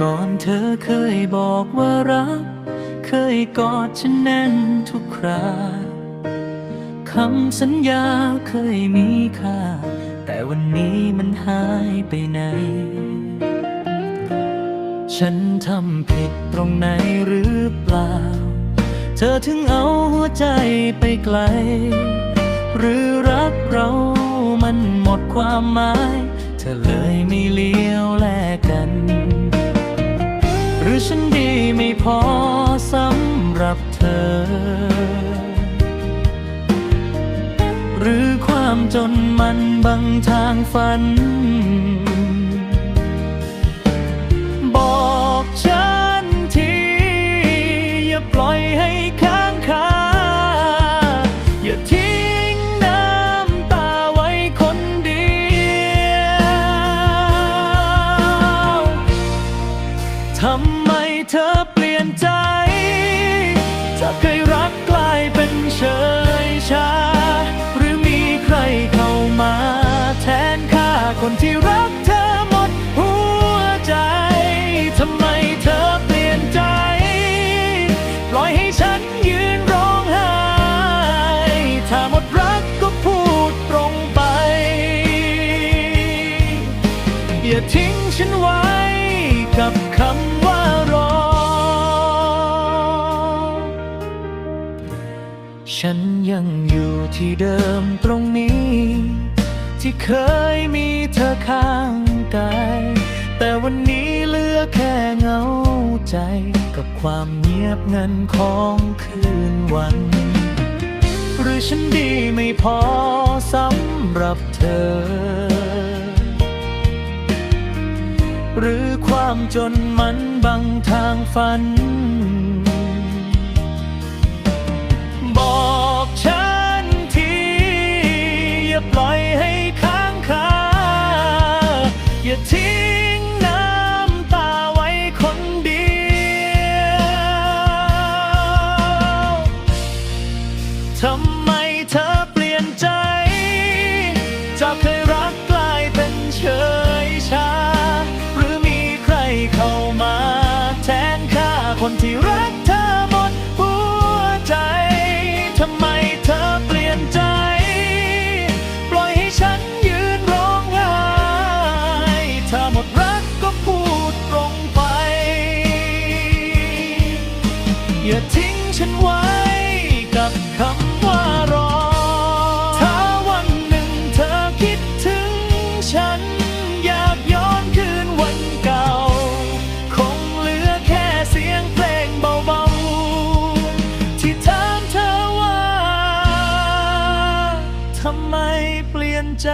ก่อนเธอเคยบอกว่ารัก เคยกอดฉันแน่นทุกคราคำสัญญาเคยมีค่า แต่วันนี้มันหายไปไหน ฉันทำผิดตรงไหนหรือเปล่า เธอถึงเอาหัวใจไปไกล หรือรักเรามันหมดความหมาย เธอเลยไม่ลี หรือฉันดีไม่พอสำหรับเธอ หรือความจนมันบังทางฝัน บอกฉันที อย่าปล่อยให้ค้างคาอย่าทิ้งน้ำตาไว้คนเดียวทำ ชาหรือมีใครเข้ามาแทนค่าคนที่รักเธอหมดหัวใจ ทำไมเธอเปลี่ยนใจ ปล่อยให้ฉันยืนร้องไห้ ถ้าหมดรักก็พูดตรงไป อย่าทิ้งฉันไว้กับคำว่ารอฉัน ยังอยู่ที่เดิมตรงนี้ ที่เคยมีเธอข้างกาย แต่วันนี้เหลือแค่เงาใจ กับความเงียบงันของคืนวัน หรือฉันดีไม่พอสำหรับเธอ หรือความจนมันบังทางฝันบอก ทำไมเธอเปลี่ยนใจ จากเคยรักกลายเป็นเฉยชา หรือมีใครเข้ามาแทนค่าคนที่รักเธอหมดหัวใจทำไมเธอเปลี่ยนใจ ปล่อยให้ฉันยืนร้องไห้ถ้าหมดรักก็พูดตรงไป อย่าทิ้งฉันไว้ กับคำว่ารอ ถ้าวันหนึ่งเธอคิดถึงฉัน อยากย้อนคืนวันเก่า คงเหลือแค่เสียงเพลงเบาๆ ที่ถามเธอว่า ทำไมเปลี่ยนใจ